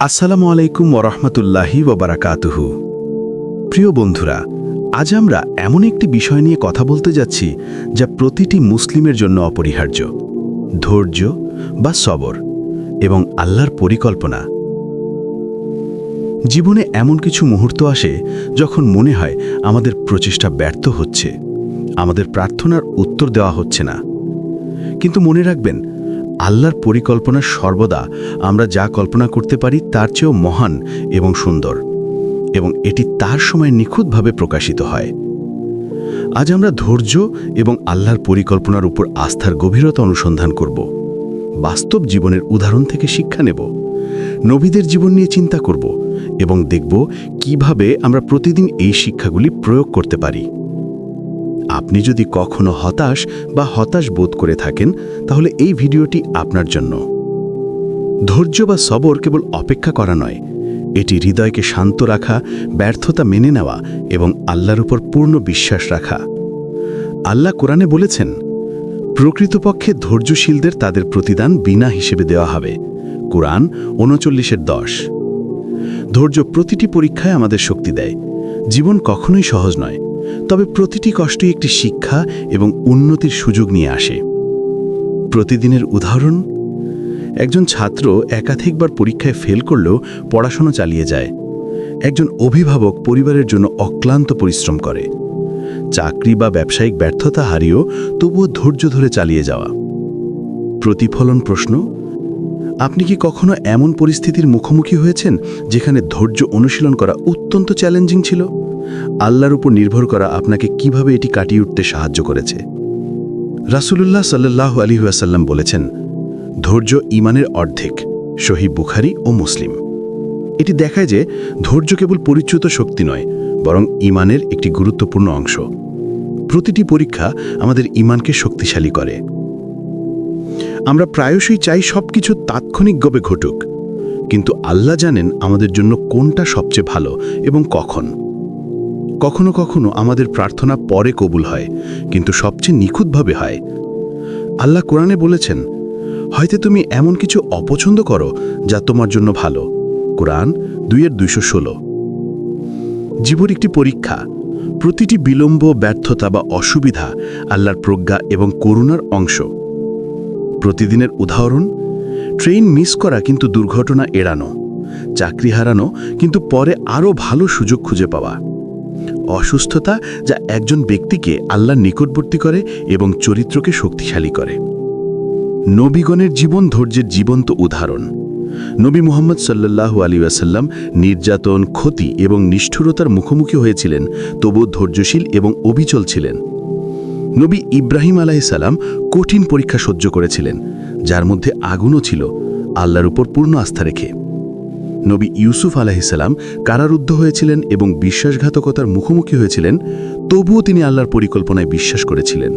আসসালামু আলাইকুম ওরহমতুল্লাহি ওবারাকাতুহু। প্রিয় বন্ধুরা, আজ আমরা এমন একটি বিষয় নিয়ে কথা বলতে যাচ্ছি যা প্রতিটি মুসলিমের জন্য অপরিহার্য, ধৈর্য বা সবর এবং আল্লাহর পরিকল্পনা। জীবনে এমন কিছু মুহূর্ত আসে যখন মনে হয় আমাদের প্রচেষ্টা ব্যর্থ হচ্ছে, আমাদের প্রার্থনার উত্তর দেওয়া হচ্ছে না। কিন্তু মনে রাখবেন আল্লাহর পরিকল্পনা সর্বদা আমরা যা কল্পনা করতে পারি তার চেয়েও মহান এবং সুন্দর। এবং এটি তার সময় নিখুঁতভাবে প্রকাশিত হয়। আজ আমরা ধৈর্য এবং আল্লাহর পরিকল্পনার উপর আস্থার গভীরতা অনুসন্ধান করব। বাস্তব জীবনের উদাহরণ থেকে শিক্ষা নেব। নবীদের জীবন নিয়ে চিন্তা করব এবং দেখব কীভাবে আমরা প্রতিদিন এই শিক্ষাগুলি প্রয়োগ করতে পারি। আপনি যদি কখনো হতাশ বা হতাশ বোধ করে থাকেন, তাহলে এই ভিডিওটি আপনার জন্য। ধৈর্য বা সবর কেবল অপেক্ষা করা নয়, এটি হৃদয়কে শান্ত রাখা, ব্যর্থতা মেনে নেওয়া এবং আল্লাহর উপর পূর্ণ বিশ্বাস রাখা। আল্লাহ কোরআনে বলেছেন, প্রকৃতপক্ষে ধৈর্যশীলদের তাদের প্রতিদান বিনা হিসেবে দেওয়া হবে। কোরআন উনচল্লিশের দশ। ধৈর্য প্রতিটি পরীক্ষায় আমাদের শক্তি দেয়। জীবন কখনোই সহজ নয়। তবে প্রতিটি কষ্টই একটি শিক্ষা এবং উন্নতির সুযোগ নিয়ে আসে। প্রতিদিনের উদাহরণ, একজন ছাত্র একাধিকবার পরীক্ষায় ফেল করলেও পড়াশোনা চালিয়ে যায়। একজন অভিভাবক পরিবারের জন্য অক্লান্ত পরিশ্রম করে। চাকরি বা ব্যবসায়িক ব্যর্থতা হারিয়েও তবুও ধৈর্য ধরে চালিয়ে যাওয়া। প্রতিফলন প্রশ্ন আপনি কি কখনো এমন পরিস্থিতির মুখোমুখি হয়েছেন যেখানে ধৈর্য অনুশীলন করা অত্যন্ত চ্যালেঞ্জিং ছিল? আল্লাহর উপর নির্ভর করা আপনাকে কীভাবে এটি কাটিয়ে উঠতে সাহায্য করেছে? রাসূলুল্লাহ সাল্লাহ আলী আসাল্লাম বলেছেন, ধৈর্য ইমানের অর্ধেক শহীদ বুখারি ও মুসলিম। এটি দেখায় যে ধৈর্য কেবল পরিচ্যুত শক্তি নয়, বরং ইমানের একটি গুরুত্বপূর্ণ অংশ। প্রতিটি পরীক্ষা আমাদের ইমানকে শক্তিশালী করে। আমরা প্রায়শই চাই সবকিছু তাৎক্ষণিকভাবে ঘটুক। কিন্তু আল্লাহ জানেন আমাদের জন্য কোনটা সবচেয়ে ভালো এবং কখন। কখনো কখনো আমাদের প্রার্থনা পরে কবুল হয়, কিন্তু সবচেয়ে নিখুঁতভাবে হয়। আল্লাহ কোরআনে বলেছেন, হয়তো তুমি এমন কিছু অপছন্দ করো যা তোমার জন্য ভালো। কোরআন দুইয়ের দুইশো ষোলো। জীবন একটি পরীক্ষা। প্রতিটি বিলম্ব, ব্যর্থতা বা অসুবিধা আল্লাহর প্রজ্ঞা এবং করুণার অংশ। প্রতিদিনের উদাহরণ, ট্রেন মিস করা কিন্তু দুর্ঘটনা এড়ানো, চাকরি হারানো কিন্তু পরে আরও ভালো সুযোগ খুঁজে পাওয়া। অসুস্থতা যা একজন ব্যক্তিকে আল্লাহর নিকটবর্তী করে এবং চরিত্রকে শক্তিশালী করে। নবীগণের জীবন ধৈর্যের জীবন্ত উদাহরণ। নবী মুহাম্মদ সাল্লাল্লাহু আলী আসাল্লাম নির্যাতন, ক্ষতি এবং নিষ্ঠুরতার মুখোমুখি হয়েছিলেন তবু ধৈর্যশীল এবং অবিচল ছিলেন। নবী ইব্রাহিম আলাইসাল্লাম কঠিন পরীক্ষা সহ্য করেছিলেন, যার মধ্যে আগুনও ছিল আল্লাহর উপর পূর্ণ আস্থা রেখে। নবী ইউসুফ আলাহিসাল্লাম কারারুদ্ধ হয়েছিলেন এবং বিশ্বাসঘাতকতার মুখোমুখি হয়েছিলেন, তবুও তিনি আল্লাহর পরিকল্পনায় বিশ্বাস করেছিলেন।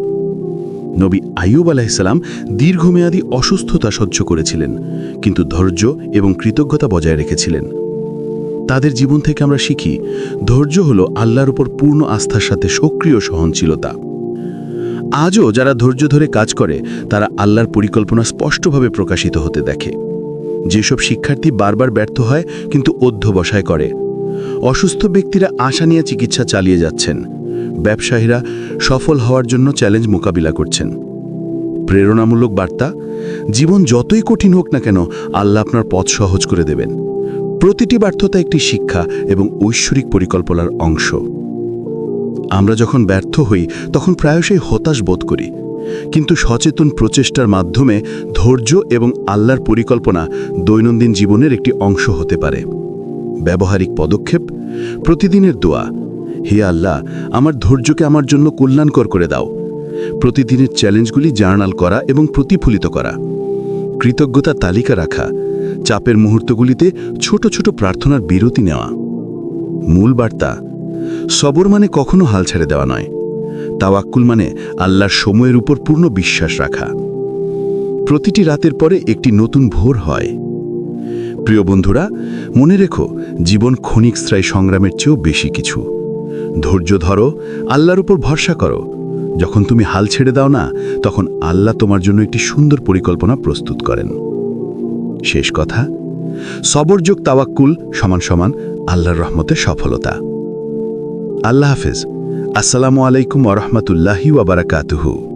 নবী আইয়ুব আলাহিসাল্লাম দীর্ঘমেয়াদী অসুস্থতা সহ্য করেছিলেন, কিন্তু ধৈর্য এবং কৃতজ্ঞতা বজায় রেখেছিলেন। তাদের জীবন থেকে আমরা শিখি, ধৈর্য হল আল্লাহর উপর পূর্ণ আস্থার সাথে সক্রিয় সহনশীলতা। আজও যারা ধৈর্য ধরে কাজ করে, তারা আল্লাহর পরিকল্পনা স্পষ্টভাবে প্রকাশিত হতে দেখে। যেসব শিক্ষার্থী বারবার ব্যর্থ হয়, কিন্তু অধ্যবসায় করে। অসুস্থ ব্যক্তিরা আশা নিয়ে চিকিৎসা চালিয়ে যাচ্ছেন। ব্যবসায়ীরা সফল হওয়ার জন্য চ্যালেঞ্জ মোকাবিলা করছেন। প্রেরণামূলক বার্তা, জীবন যতই কঠিন হোক না কেন, আল্লাহ আপনার পথ সহজ করে দেবেন। প্রতিটি ব্যর্থতা একটি শিক্ষা এবং ঐশ্বরিক পরিকল্পনার অংশ। আমরা যখন ব্যর্থ হই, তখন প্রায়শই হতাশ বোধ করি। কিন্তু সচেতন প্রচেষ্টার মাধ্যমে ধৈর্য এবং আল্লাহর পরিকল্পনা দৈনন্দিন জীবনের একটি অংশ হতে পারে। ব্যবহারিক পদক্ষেপ, প্রতিদিনের দোয়া, হে আল্লাহ, আমার ধৈর্যকে আমার জন্য কল্যাণকর করে দাও। প্রতিদিনের চ্যালেঞ্জগুলি জার্নাল করা এবং প্রতিফলিত করা। কৃতজ্ঞতা তালিকা রাখা, চাপের মুহূর্তগুলিতে ছোট ছোট প্রার্থনার বিরতি নেওয়া। মূল বার্তা সবর মানে কখনো হাল ছেড়ে দেওয়া নয়। তাওয়াক্কুল মানে আল্লাহর সময়ের উপর পূর্ণ বিশ্বাস রাখা। প্রতিটি রাতের পরে একটি নতুন ভোর হয়। প্রিয় বন্ধুরা, মনে রেখো, জীবন ক্ষণিক ক্ষণিকস্থায়ী সংগ্রামের চেয়েও বেশি কিছু। ধৈর্য ধরো, আল্লাহর উপর ভরসা করো। যখন তুমি হাল ছেড়ে দাও না, তখন আল্লাহ তোমার জন্য একটি সুন্দর পরিকল্পনা প্রস্তুত করেন। শেষ কথা, সবরযোগ তাওয়াক্কুল সমান সমান আল্লাহর রহমতের সফলতা। আল্লাহ হাফেজ। আসসালামু আলাইকুম ওরহমতুল্লাহি ওয়াবারাকাতুহু